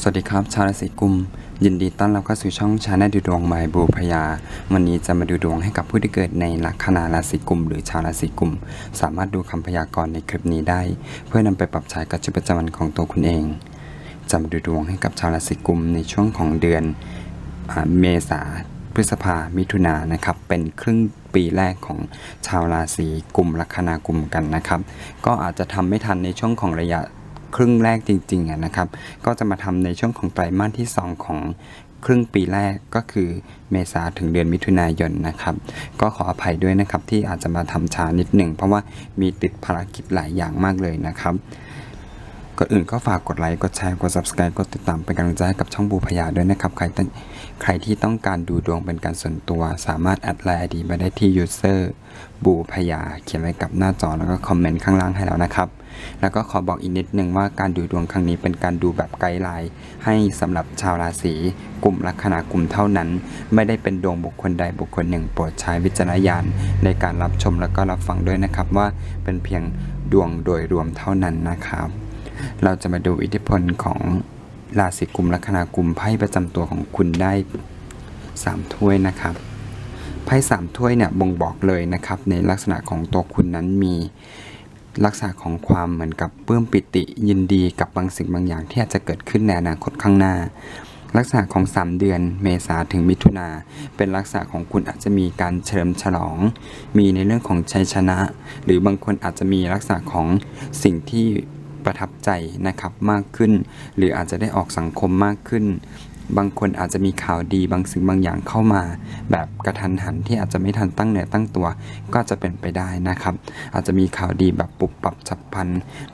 สวัสดีครับ ชาวราศีกุม ยินดีต้อนรับเข้าสู่ช่องชาแนลดูดวงบายบูพยา วันนี้จะมาดูดวงให้กับผู้ที่เกิดในลัคนาราศีกุม หรือชาวราศีกุม สามารถดูคำพยากรณ์ในคลิปนี้ได้ เพื่อนำไปปรับใช้กับชีวิตประจำวันของตัวคุณเองจะมาดูดวงให้กับชาวราศีกุมในช่วงของเดือนอเมษาพฤษภามิถุนานนะครับ เป็นครึ่งปีแรกของชาวราศีกุมลัคนากุมกันนะครับ ก็อาจจะทำไม่ทันในช่วงของระยะ ครึ่งแรกจริงๆนะครับ ก็จะมาทำในช่วงของไตรมาสที่ 2 ของครึ่งปีแรกก็คือเมษาถึงเดือนมิถุนายนนะครับ ก็ขออภัยด้วยนะครับที่อาจจะมาทำช้านิดหนึ่งเพราะว่ามีติดภารกิจหลายอย่างมากเลยนะครับก่อนอื่นก็ฝากกดไลค์ กดแชร์ กด subscribe กดติดตามเป็นกำลังใจให้กับช่องบูพยาด้วยนะครับ ใครต้อง ใครที่ต้องการดูดวงเป็นการส่วนตัว สามารถแอดไลน์ ID มาได้ที่ user บูพยา เขียนไว้กับหน้าจอแล้วก็คอมเมนต์ข้างล่างให้แล้วนะครับ แล้วก็ขอบอกอีกนิดนึงว่าการดูดวงครั้งนี้เป็นการดูแบบไกด์ไลน์ให้สำหรับชาวราศีกลุ่มลัคนากลุ่มเท่านั้น ไม่ได้เป็นดวงบุคคลใดบุคคลหนึ่งโปรดใช้วิจารณญาณในการรับชมแล้วก็รับฟังด้วยนะครับ ว่าเป็นเพียงดวงโดยรวมเท่านั้นนะครับ เราจะมาดูอิทธิพลของ ราศีกุมลัคนากุมไพ่ประจำตัวของคุณได้ 3 ถ้วยนะครับไพ่สามถ้วยเนี่ยบ่งบอกเลยนะครับ ในลักษณะของตัวคุณนั้นมีลักษณะของความเหมือนกับปลื้มปิติยินดีกับบางสิ่งบางอย่างที่อาจจะเกิดขึ้นในอนาคตข้างหน้า ลักษณะของ 3 เดือนเมษาถึงมิถุนาเป็นลักษณะของคุณอาจจะมีการเฉลิมฉลอง มีในเรื่องของชัยชนะ หรือบางคนอาจจะมีลักษณะของสิ่งที่ ประทับใจนะครับมากขึ้น หรืออาจจะได้ออกสังคมมากขึ้น บางคนอาจจะมีข่าวดีบางสิ่งบางอย่างเข้ามา แบบกระทันหันที่อาจจะไม่ทันตั้งเนื้อตั้งตัว ก็จะเป็นไปได้นะครับ อาจจะมีข่าวดีแบบปุบปับฉับพลัน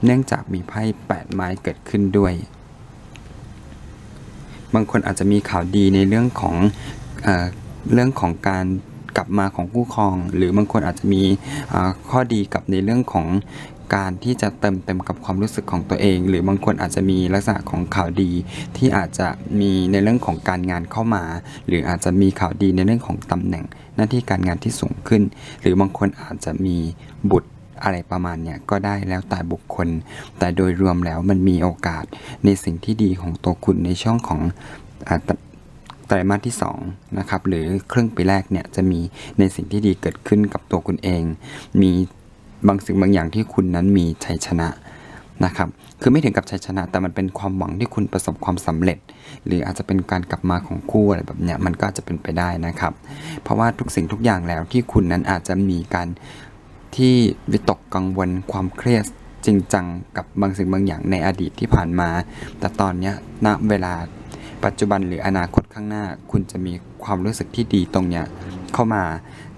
เนื่องจากมีไพ่แปดไม้เกิดขึ้นด้วย บางคนอาจจะมีข่าวดีในเรื่องของเอเรื่องของการกลับมาของคู่ครอง หรือบางคนอาจจะมีข้อดีกับในเรื่องของ การที่จะเติมเต็มกับความรู้สึกของตัวเอง หรือบางคนอาจจะมีลักษณะของข่าวดี ที่อาจจะมีในเรื่องของการงานเข้ามา หรืออาจจะมีข่าวดีในเรื่องของตำแหน่ง หน้าที่การงานที่สูงขึ้น หรือบางคนอาจจะมีบุตรอะไรประมาณเนี้ยก็ได้แล้วแต่บุคคล แต่โดยรวมแล้วมันมีโอกาสในสิ่งที่ดีของตัวคุณในช่องของอาไตรมาสที่2นะครับหรือครึ่งปีแรกเนี่ยจะมีในสิ่งที่ดีเกิดขึ้นกับตัวคุณเอง มี บางสิ่งบางอย่างที่คุณนั้นมีชัยชนะนะครับ คือไม่ถึงกับชัยชนะ แต่มันเป็นความหวังที่คุณประสบความสำเร็จ หรืออาจจะเป็นการกลับมาของคู่อะไรแบบเนี้ยมันก็จะเป็นไปได้นะครับ เพราะว่าทุกสิ่งทุกอย่างแล้วที่คุณนั้นอาจจะมีการที่วิตกกังวลความเครียดจริงจังกับบางสิ่งบางอย่างในอดีตที่ผ่านมา แต่ตอนเนี้ยณเวลาปัจจุบันหรืออนาคตข้างหน้า คุณจะมีความรู้สึกที่ดีตรงเนี้ยเข้ามา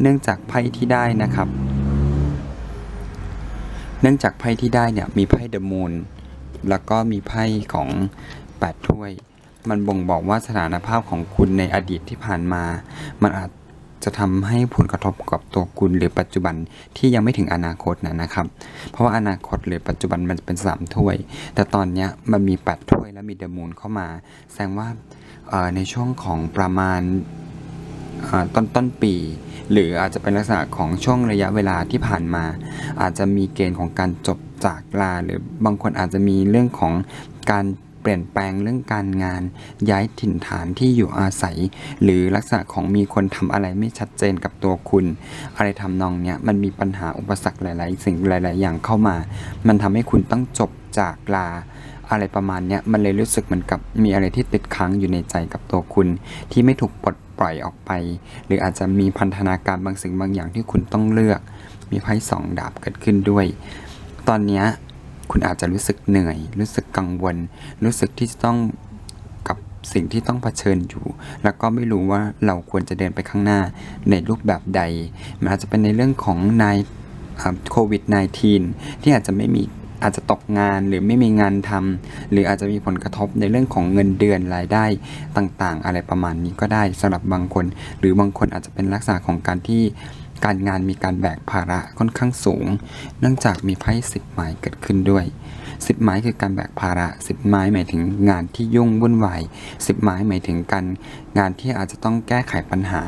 เนื่องจากไพ่ที่ได้นะครับ นื่องจากไพ่ที่ได้เนี่ยมีไพ่เดอะมูนแล้วก็มีไพ่ของแปดถ้วย มันบ่งบอกว่าสถานภาพของคุณในอดีตที่ผ่านมา มันอาจจะทำให้ผลกระทบกับตัวคุณหรือปัจจุบันที่ยังไม่ถึงอนาคตนะนะครับ เพราะว่าอนาคตหรือปัจจุบันมันจะเป็นสามถ้วย แต่ตอนนี้มันมีแปดถ้วยและมีเดอะมูนเข้ามา แสดงว่าในช่วงของประมาณ ต้นต้นปี หรืออาจจะเป็นลักษณะของช่วงระยะเวลาที่ผ่านมา อาจจะมีเกณฑ์ของการจบจากลา หรือบางคนอาจจะมีเรื่องของการเปลี่ยนแปลงเรื่องการงาน ย้ายถิ่นฐานที่อยู่อาศัย หรือลักษณะของมีคนทำอะไรไม่ชัดเจนกับตัวคุณ อะไรทำนองเนี้ยมันมีปัญหาอุปสรรคหลาย ๆ สิ่งหลาย ๆ อย่างเข้ามา มันทำให้คุณต้องจบจากลา อะไรประมาณเนี้ยมันเลยรู้สึกเหมือนกับมีอะไรที่ติดค้างอยู่ในใจกับตัวคุณ ที่ไม่ถูกปลดปล่อยออกไป หรืออาจจะมีพันธนาการบางสิ่งบางอย่างที่คุณต้องเลือก มีไพ่สองดาบเกิดขึ้นด้วย ตอนนี้คุณอาจจะรู้สึกเหนื่อย รู้สึกกังวล รู้สึกที่ต้องกับสิ่งที่ต้องเผชิญอยู่ แล้วก็ไม่รู้ว่าเราควรจะเดินไปข้างหน้าในรูปแบบใด มันอาจจะเป็นในเรื่องของนายโควิด -19 ที่อาจจะไม่มี อาจจะตกงานหรือไม่มีงานทำหรืออาจจะมีผลกระทบในเรื่องของเงินเดือนรายได้ต่างๆ อะไรประมาณนี้ก็ได้สำหรับบางคน หรือบางคนอาจจะเป็นลักษณะของการที่การงานมีการแบกภาระค่อนข้างสูง เนื่องจากมีไพ่สิบไม้เกิดขึ้นด้วยสิบไม้คือการแบกภาระสิบไม้หมายถึงงานที่ยุ่งวุ่นวายสิบไม้หมายถึงการงานที่อาจจะต้องแก้ไขปัญหา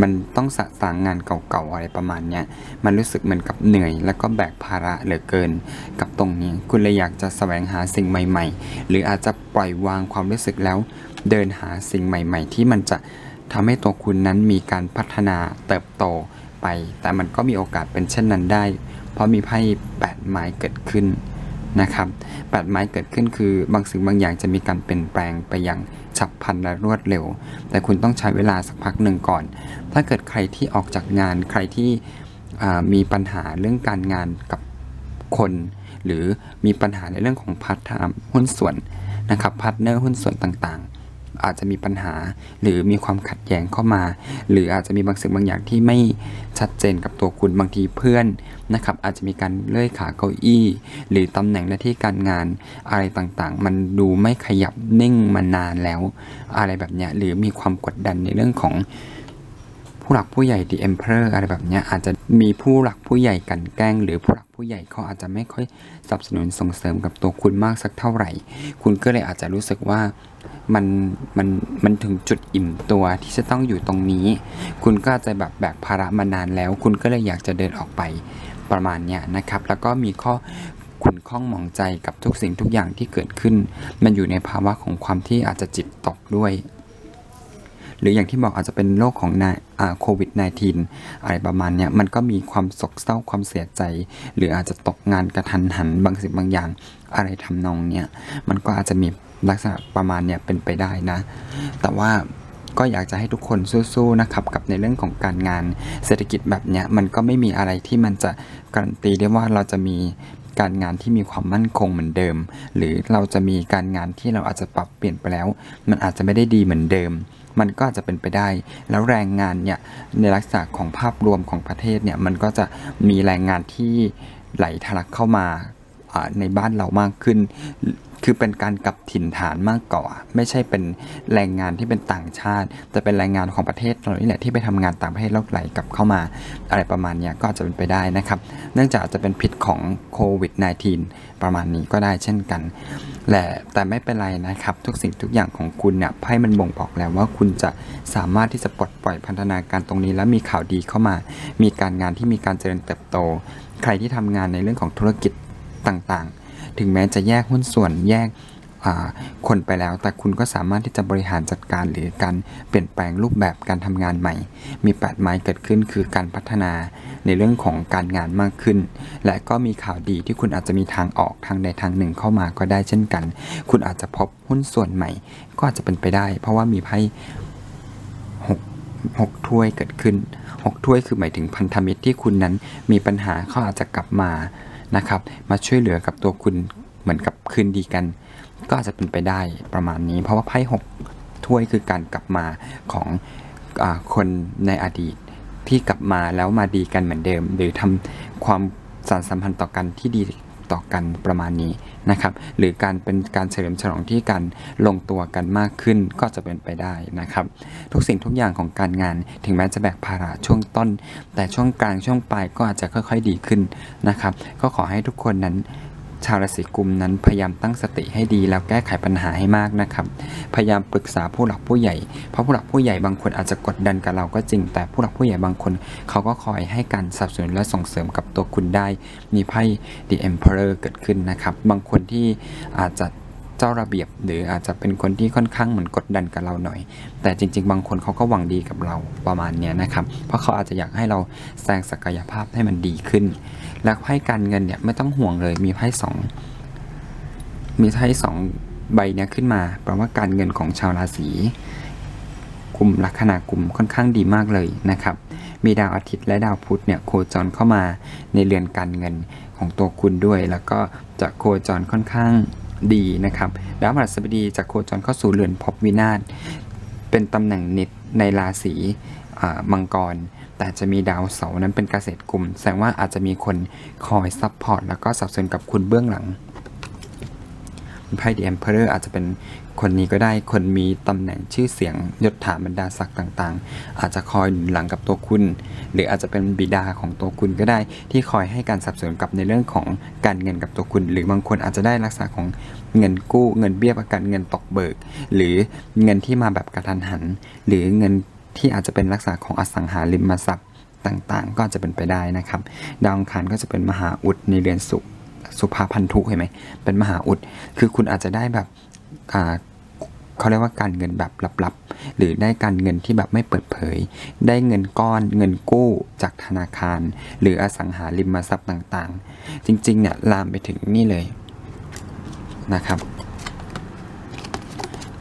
มันต้องสะสางงานเก่าๆอะไรประมาณเนี้ยมันรู้สึกเหมือนกับเหนื่อย แล้วก็แบกภาระเหลือเกิน กับตรงนี้คุณเลยอยากจะแสวงหาสิ่งใหม่ ๆ หรืออาจจะปล่อยวางความรู้สึกแล้ว เดินหาสิ่งใหม่ ๆ ที่มันจะทำให้ตัวคุณนั้นมีการพัฒนาเติบโตไป แต่มันก็มีโอกาสเป็นเช่นนั้นได้ เพราะมีไพ่แปดไม้เกิดขึ้น นะครับแปดไม้เกิดขึ้นคือบางสิ่งบางอย่างจะมีการเปลี่ยนแปลงไปอย่างฉับพลันและรวดเร็ว แต่คุณต้องใช้เวลาสักพักหนึ่งก่อน ถ้าเกิดใครที่ออกจากงานใครที่มีปัญหาเรื่องการงานกับคน หรือมีปัญหาในเรื่องของพาร์ทไทม์หุ้นส่วนนะครับพาร์ทเนอร์หุ้นส่วนต่างๆ อาจจะมีปัญหา หรือมีความขัดแย้งเข้ามา หรืออาจจะมีบางสิ่งบางอย่างที่ไม่ชัดเจนกับตัวคุณบางทีเพื่อนนะครับอาจจะมีการเลื่อยขาเก้าอี้ หรือตำแหน่งหน้าที่การงานอะไรต่างๆ มันดูไม่ขยับนิ่งมานานแล้ว อะไรแบบเนี้ยหรือมีความกดดันในเรื่องของ ผู้หลักผู้ใหญ่ The Emperor อะไรแบบนี้อาจจะมีผู้หลักผู้ใหญ่กันแกล้ง หรือผู้หลักผู้ใหญ่เขาอาจจะไม่ค่อยสนับสนุนส่งเสริมกับตัวคุณมากสักเท่าไหร่ คุณก็เลยอาจจะรู้สึกว่ามันมันมันถึงจุดอิ่มตัวที่จะต้องอยู่ตรงนี้ คุณก็จจะแบบแบกภาระมานานแล้ว คุณก็เลยอยากจะเดินออกไปประมาณเนี้ยนะครับ แล้วก็มีข้อขุนข้องหมองใจกับทุกสิ่งทุกอย่างที่เกิดขึ้น มันอยู่ในภาวะของความที่อาจจะจิตตกด้วย หรืออย่างที่บอกอาจจะเป็นโรคของนาอ่าโควิด -19 อะไรประมาณเนี้ยมันก็มีความโศกเศร้าความเสียใจ หรืออาจจะตกงานกระทันหันบางสิ่งบางอย่างอะไรทำนองเนี้ยมันก็อาจจะมีลักษณะประมาณเนี้ยเป็นไปได้นะ แต่ว่าก็อยากจะให้ทุกคนสู้ๆนะครับกับในเรื่องของการงานเศรษฐกิจแบบเนี้ยมันก็ไม่มีอะไรที่มันจะการันตีได้ว่าเราจะมีการงานที่มีความมั่นคงเหมือนเดิม หรือเราจะมีการงานที่เราอาจจะปรับเปลี่ยนไปแล้ว มันอาจจะไม่ได้ดีเหมือนเดิม มันก็จจะเป็นไปได้ แล้วแรงงานเนี่ยในลักษณะของภาพรวมของประเทศเนี่ยมันก็จะมีแรงงานที่ไหลทะลักเข้ามาในบ้านเรามากขึ้น คือเป็นการกลับถิ่นฐานมากกว่า ไม่ใช่เป็นแรงงานที่เป็นต่างชาติ แต่เป็นแรงงานของประเทศเรานี่แหละที่ไปทำงานต่างประเทศแล้วไหลกลับเข้ามา อะไรประมาณนี้ก็อาจจะเป็นไปได้นะครับ เนื่องจากจะเป็นพิษของโควิด -19 ประมาณนี้ก็ได้เช่นกันแหละแต่ไม่เป็นไรนะครับ ทุกสิ่งทุกอย่างของคุณเนี่ยไพ่มันบ่งบอกแล้วว่าคุณจะสามารถที่จะปลดปล่อยพันธนาการตรงนี้ และมีข่าวดีเข้ามา มีการงานที่มีการเจริญเติบโต ใครที่ทำงานในเรื่องของธุรกิจต่างๆ ถึงแม้จะแยกหุ้นส่วนแยกคนไปแล้ว แต่คุณก็สามารถที่จะบริหารจัดการหรือการเปลี่ยนแปลงรูปแบบการทำงานใหม่ มีแปดไม้เกิดขึ้นคือการพัฒนาในเรื่องของการงานมากขึ้น และก็มีข่าวดีที่คุณอาจจะมีทางออกทางใดทางหนึ่งเข้ามาก็ได้เช่นกัน คุณอาจจะพบหุ้นส่วนใหม่ ก็อาจจะเป็นไปได้ เพราะว่ามีไพ่หกหกถ้วยเกิดขึ้นหกถ้วยคือหมายถึงพันธมิตรที่คุณนั้นมีปัญหาเขาอาจจะกลับมา นะครับ มาช่วยเหลือกับตัวคุณเหมือนกับคืนดีกัน ก็อาจจะเป็นไปได้ประมาณนี้ เพราะว่าไพ่หกถ้วยคือการกลับมาของอคนในอดีตที่กลับมาแล้วมาดีกันเหมือนเดิม หรือทำความสานสัมพันธ์ต่อกันที่ดี ต่อกันประมาณนี้นะครับ หรือการเป็นการเฉลิมฉลองที่การลงตัวกันมากขึ้นก็จะเป็นไปได้นะครับ ทุกสิ่งทุกอย่างของการงาน ถึงแม้จะแบกภาระช่วงต้น แต่ช่วงกลางช่วงปลายก็อาจจะค่อยๆดีขึ้นนะครับ ก็ขอให้ทุกคนนั้น ชาวราศีกุมนั้นพยายามตั้งสติให้ดีแล้วแก้ไขปัญหาให้มากนะครับ พยายามปรึกษาผู้หลักผู้ใหญ่ เพราะผู้หลักผู้ใหญ่บางคนอาจจะกดดันกับเราก็จริง แต่ผู้หลักผู้ใหญ่บางคน เขาก็คอยให้การสนับสนุนและส่งเสริมกับตัวคุณได้ มีไพ่ The Emperor เกิดขึ้นนะครับ บางคนที่อาจจะ เจ้าระเบียบ หรืออาจจะเป็นคนที่ค่อนข้างเหมือนกดดันกับเราหน่อย แต่จริง ๆ บางคนเขาก็หวังดีกับเราประมาณนี้นะครับ เพราะเขาอาจจะอยากให้เราแสดงศักยภาพให้มันดีขึ้น และไพ่การเงินเนี่ยไม่ต้องห่วงเลยมีไพ่สองมีไพ่สองใบเนี้ยขึ้นมาแปลว่าการเงินของชาวราศีกลุ่มลัคนากลุ่มค่อนข้างดีมากเลยนะครับ มีดาวอาทิตย์และดาวพุธเนี่ยโคจรเข้ามาในเรือนการเงินของตัวคุณด้วย แล้วก็จะโคจรค่อนข้าง ดีนะครับดาวพฤหัสบดีจะโคจรเข้าสู่เรือนภพวินาศเป็นตำแหน่งนิดในราศีมังกร แต่จะมีดาวเสาร์นั้นเป็นเกษตรกลุ่ม แสดงว่าอาจจะมีคนคอยซัพพอร์ตแล้วก็สนับสนุนกับคุณเบื้องหลังไพ่ The e m p e r อร์อาจจะเป็น คนนี้ก็ได้คนมีตำแหน่งชื่อเสียงยศถาบรรดาศักดิ์ต่างๆ อาจจะคอยหนุนหลังกับตัวคุณ หรืออาจจะเป็นบิดาของตัวคุณก็ได้ ที่คอยให้การสนับสนุนกับในเรื่องของการเงินกับตัวคุณ หรือบางคนอาจจะได้ลักษณะของเงินกู้เงินเบี้ยประกันเงินตกเบิก หรือเงินที่มาแบบกระทันหัน หรือเงินที่อาจจะเป็นลักษณะของอสังหาริมทรัพย์ต่างๆ ก็จะเป็นไปได้นะครับ ดาวอังคารก็จะเป็นมหาอุดในเรือนสุขสุภาพันธุเห็นไหมเป็นมหาอุด คือคุณอาจจะได้แบบ เขาเรียกว่าการเงินแบบลับๆ หรือได้การเงินที่แบบไม่เปิดเผย ได้เงินก้อนเงินกู้จากธนาคาร หรืออสังหาริมทรัพย์ต่างๆ จริงๆเนี่ยลามไปถึงนี่เลยนะครับ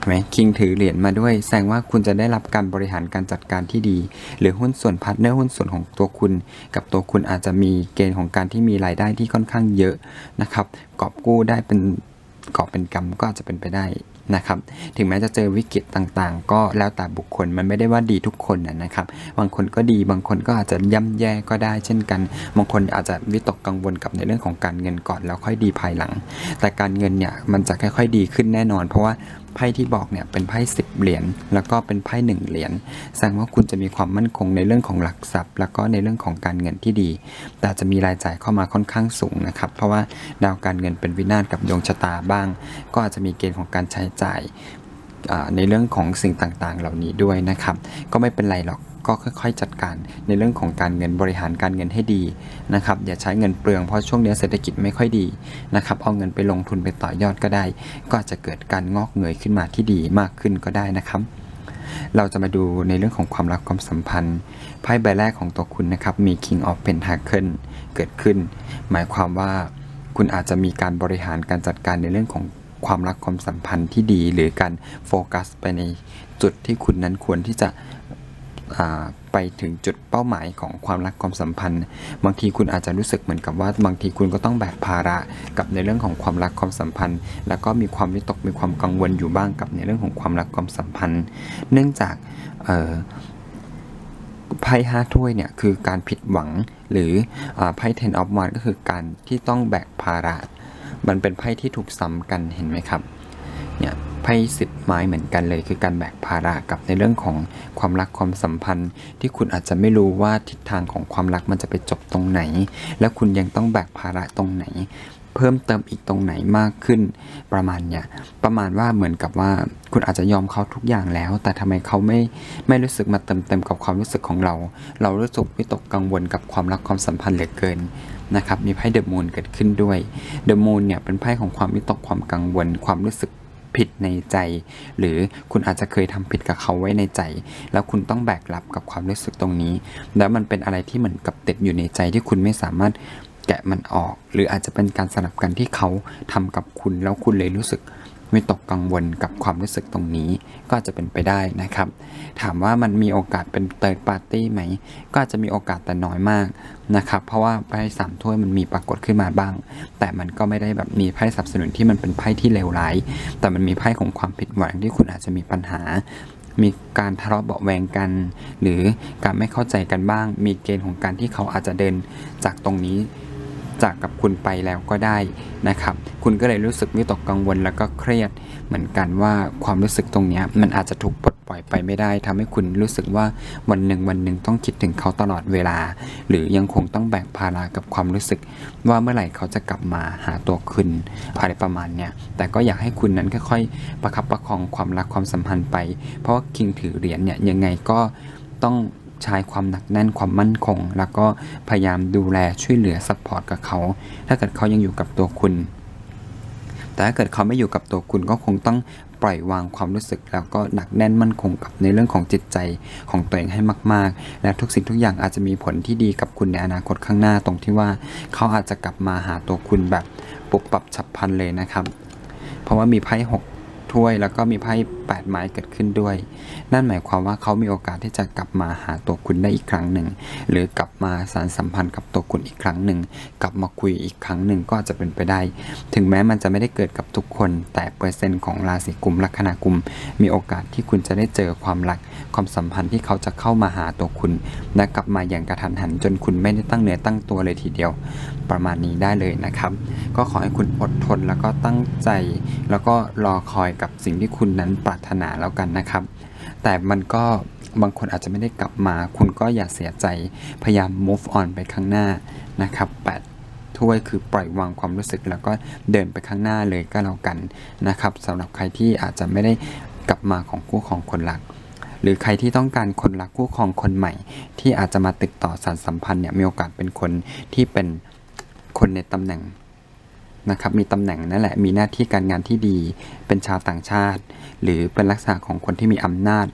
ไหมคิงถือเหรียญมาด้วยแสดงว่าคุณจะได้รับการบริหารการจัดการที่ดี หรือหุ้นส่วนพาร์ทเนอร์หุ้นส่วนของตัวคุณ กับตัวคุณอาจจะมีเกณฑ์ของการที่มีรายได้ที่ค่อนข้างเยอะนะครับกอบกู้ได้เป็น กอเป็นกรรมก็อาจจะเป็นไปได้นะครับ ถึงแม้จะเจอวิกฤตต่างๆ ก็แล้วแต่บุคคลมันไม่ได้ว่าดีทุกคนนะนะครับ บางคนก็ดีบางคนก็อาจจะย่ำแย่ก็ได้เช่นกัน บางคนอาจจะวิตกกังวลกับในเรื่องของการเงินก่อนแล้วค่อยดีภายหลัง แต่การเงินเนี่ยมันจะค่อยๆดีขึ้นแน่นอน เพราะว่า ไพ่ที่บอกเนี่ยเป็นไพ่สิบเหรียญแล้วก็เป็นไพ่หนึ่งเหรียญแสดงว่าคุณจะมีความมั่นคงในเรื่องของหลักทรัพย์ แล้วก็ในเรื่องของการเงินที่ดี แต่จะมีรายจ่ายเข้ามาค่อนข้างสูงนะครับ เพราะว่าดาวการเงินเป็นวินาศกับดวงชะตาบ้าง ก็อาจจะมีเกณฑ์ของการใช้จ่ายในเรื่องของสิ่งต่างๆ เหล่านี้ด้วยนะครับ ก็ไม่เป็นไรหรอก ก็ค่อยๆ จัดการในเรื่องของการเงินบริหารการเงินให้ดีนะครับอย่าใช้เงินเปลืองเพราะช่วงนี้เศรษฐกิจไม่ค่อยดีนะครับเอาเงินไปลงทุนไปต่อยอดก็ได้ ก็จะเกิดการงอกเงยขึ้นมาที่ดีมากขึ้นก็ได้นะครับเราจะมาดูในเรื่องของความรักความสัมพันธ์ไพ่ใบแรกของตัวคุณนะครับมี King of Pentacle เกิดขึ้น หมายความว่าคุณอาจจะมีการบริหารการจัดการในเรื่องของความรักความสัมพันธ์ที่ดี หรือการโฟกัสไปในจุดที่คุณนั้นควรที่จะ ไปถึงจุดเป้าหมายของความรักความสัมพันธ์ บางทีคุณอาจจะรู้สึกเหมือนกับว่า บางทีคุณก็ต้องแบกภาระกับในเรื่องของความรักความสัมพันธ์ แล้วก็มีความวิตกมีความกังวลอยู่บ้างกับในเรื่องของความรักความสัมพันธ์ เนื่องจากไพ่ห้าถ้วยเนี่ยคือการผิดหวังหรือไพ่ ten of wands ก็คือการที่ต้องแบกภาระ มันเป็นไพ่ที่ถูกซ้ำกันเห็นไหมครับเนี่ย ไพ่สิบไม้เหมือนกันเลย คือการแบกภาระกับในเรื่องของความรักความสัมพันธ์ ที่คุณอาจจะไม่รู้ว่าทิศทางของความรักมันจะไปจบตรงไหน แล้วคุณยังต้องแบกภาระตรงไหน เพิ่มเติมอีกตรงไหนมากขึ้น ประมาณเนี่ยประมาณว่าเหมือนกับว่าคุณอาจจะยอมเขาทุกอย่างแล้ว แต่ทำไมเขาไม่ไม่รู้สึกมาเติมเต็มกับความรู้สึกของเรา เรารู้สึกวิตกกังวลกับความรักความสัมพันธ์เหลือเกินนะครับมีไพ่เดอะมูนเกิดขึ้นด้วยเดอะมูนเนี่ยเป็นไพ่ของความวิตกความกังวลความรู้สึก ผิดในใจ หรือคุณอาจจะเคยทำผิดกับเขาไว้ในใจ แล้วคุณต้องแบกรับกับความรู้สึกตรงนี้ แล้วมันเป็นอะไรที่เหมือนกับติดอยู่ในใจที่คุณไม่สามารถแกะมันออก หรืออาจจะเป็นการสลับกันที่เขาทำกับคุณแล้วคุณเลยรู้สึก วิตกกังวลกับความรู้สึกตรงนี้ ก็จะเป็นไปได้นะครับ ถามว่ามันมีโอกาสเป็นเติร์ดปาร์ตี้ไหม ก็จจะมีโอกาสแต่น้อยมากนะครับ เพราะว่าไพ่สามถ้วยมันมีปรากฏขึ้นมาบ้าง แต่มันก็ไม่ได้แบบมีไพ่สนับสนุนที่มันเป็นไพ่ที่เลวร้าย แต่มันมีไพ่ของความผิดหวังที่คุณอาจจะมีปัญหามีการทะเลาะเบาแวงกัน หรือการไม่เข้าใจกันบ้าง มีเกณฑ์ของการที่เขาอาจจะเดินจากตรงนี้ จากกับคุณไปแล้วก็ได้นะครับ คุณก็เลยรู้สึกวิตกกังวลแล้วก็เครียด เหมือนกันว่าความรู้สึกตรงนี้มันอาจจะถูกปลดปล่อยไปไม่ได้ทำให้คุณรู้สึกว่าวันหนึ่งวันหนึ่งต้องคิดถึงเขาตลอดเวลา หรือยังคงต้องแบกภาระกับความรู้สึก ว่าเมื่อไหร่เขาจะกลับมาหาตัวคุณอะไรประมาณเนี้ยแต่ก็อยากให้คุณนั้นค่อยๆประคับประคองความรักความสัมพันธ์ไป เพราะว่าคิงถือเหรียญเนี่ยยังไงก็ต้อง ใช้ความหนักแน่นความมั่นคง แล้วก็พยายามดูแลช่วยเหลือซัพพอร์ตกับเขา ถ้าเกิดเขายังอยู่กับตัวคุณ แต่ถ้าเกิดเขาไม่อยู่กับตัวคุณก็คงต้องปล่อยวางความรู้สึก แล้วก็หนักแน่นมั่นคงกับในเรื่องของจิตใจของตัวเองให้มาก ๆ และทุกสิ่งทุกอย่างอาจจะมีผลที่ดีกับคุณในอนาคตข้างหน้าตรงที่ว่า เขาอาจจะกลับมาหาตัวคุณแบบปุบปับฉับพลันเลยนะครับ เพราะว่ามีไพ่หก ถ้วย แล้วก็มีไพ่แปดไม้เกิดขึ้นด้วย นั่นหมายความว่าเขามีโอกาสที่จะกลับมาหาตัวคุณได้อีกครั้งหนึ่ง หรือกลับมาสารสัมพันธ์กับตัวคุณอีกครั้งหนึ่ง กลับมาคุยอีกครั้งหนึ่งก็จจะเป็นไปได้ ถึงแม้มันจะไม่ได้เกิดกับทุกคน แต่เปอร์เซ็นต์ของราศีกุมลัคนากุม มีโอกาสที่คุณจะได้เจอความรัก ความสัมพันธ์ที่เขาจะเข้ามาหาตัวคุณ และกลับมาอย่างกระทันหันจนคุณไม่ได้ตั้งเนื้อตั้งตัวเลยทีเดียว ประมาณนี้ได้เลยนะครับ ก็ขอให้คุณอดทนแล้วก็ตั้งใจ แล้วก็รอคอยกับสิ่งที่คุณนั้นปรารถนาแล้วกันนะครับ แต่มันก็บางคนอาจจะไม่ได้กลับมา คุณก็อย่าเสียใจพยายาม move on ไปข้างหน้านะครับแปดถ้วยคือปล่อยวางความรู้สึกแล้วก็เดินไปข้างหน้าเลยก็แล้วกันนะครับสำหรับใครที่อาจจะไม่ได้กลับมาของคู่ของคนรัก หรือใครที่ต้องการคนรักคู่ครองคนใหม่ ที่อาจจะมาติดต่อสารสัมพันธ์เนี่ยมีโอกาสเป็นคนที่เป็นคนในตำแหน่ง นะครับมีตำแหน่งนั่นแหละมีหน้าที่การงานที่ดี เป็นชาวต่างชาติ หรือเป็นลักษณะของคนที่มีอำนาจ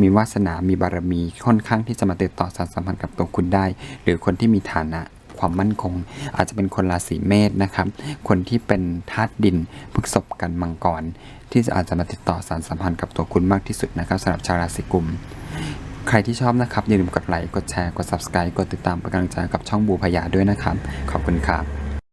มีวาสนา มีบารมี ค่อนข้างที่จะมาติดต่อสารสัมพันธ์กับตัวคุณได้ หรือคนที่มีฐานะความมั่นคง อาจจะเป็นคนราศีเมษนะครับ คนที่เป็นธาตุดินพฤกษบกันมังกร ที่จะอาจจะมาติดต่อสารสัมพันธ์กับตัวคุณมากที่สุดนะครับสำหรับชาวราศีกุมใครที่ชอบนะครับอย่าลืมกดไลค์ กดแชร์ กด subscribe กดติดตามเป็นกำลังใจกับช่องบูพยาด้วยนะครับ ขอบคุณครับ